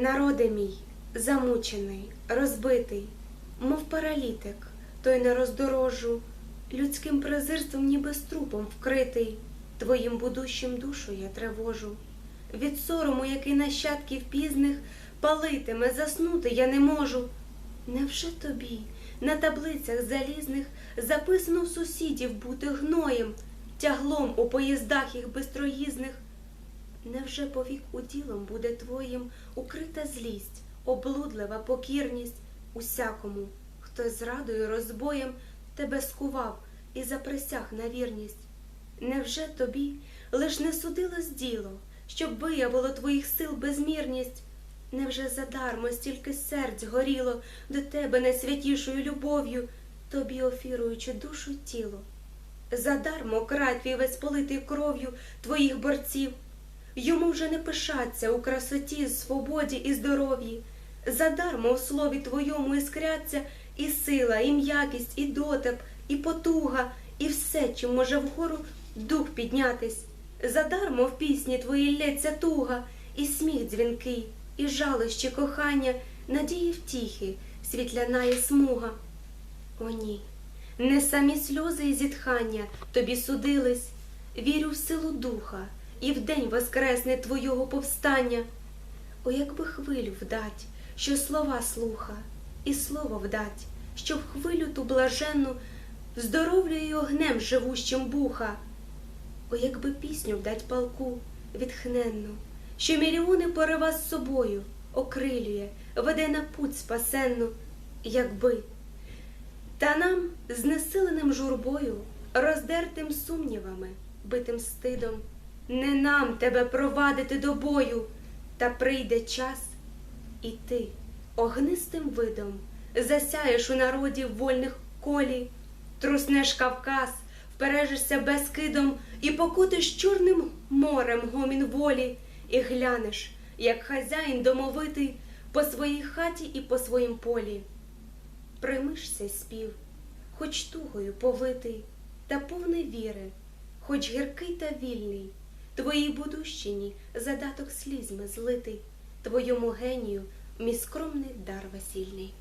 Народи мій, замучений, розбитий, мов паралітик, той не роздорожу, людським презирством, ніби струпом вкритий, твоїм будущим душу я тривожу. Від сорому, який нащадків пізних, палитиме, заснути я не можу. Невже тобі на таблицях залізних записано в сусідів бути гноєм, тяглом у поїздах їх бистроїзних? Невже повік уділом буде твоїм укрита злість, облудлива покірність усякому, хто зрадою розбоєм тебе скував і заприсяг на вірність? Невже тобі лиш не судилось діло, щоб виявило твоїх сил безмірність? Невже задармо стільки серць горіло до тебе найсвятішою любов'ю, тобі офіруючи душу тіло? Задармо край весь политий кров'ю твоїх борців. Йому вже не пишаться у красоті, свободі і здоров'ї. Задармо у слові твоєму іскряться і сила, і м'якість, і дотеп, і потуга, і все, чим може вгору дух піднятись. Задармо в пісні твоїй лється туга, і сміх дзвінкий, і жалощі кохання, надії втіхи, світляна і смуга. О, ні, не самі сльози і зітхання тобі судились, вірю в силу духа і в день воскресне твого повстання. О, якби хвилю вдать, що слова слуха, і слово вдать, що в хвилю ту блаженну здоровлює огнем живущим буха. О, якби пісню вдать палку відхненну, що мільйони порива з собою окрилює, веде на путь спасенну, якби. Та нам, знесиленим журбою, роздертим сумнівами, битим стидом, не нам тебе провадити до бою, та прийде час, і ти огнистим видом засяєш у народі вольних колі, труснеш Кавказ, впережишся безкидом і покутиш чорним морем гомін волі, і глянеш, як хазяїн домовитий по своїй хаті і по своїм полі. Примишся спів, хоч тугою повитий, та повний віри, хоч гіркий та вільний, твоїй будущині задаток слізьми злитий, твоєму генію мій скромний дар весільний.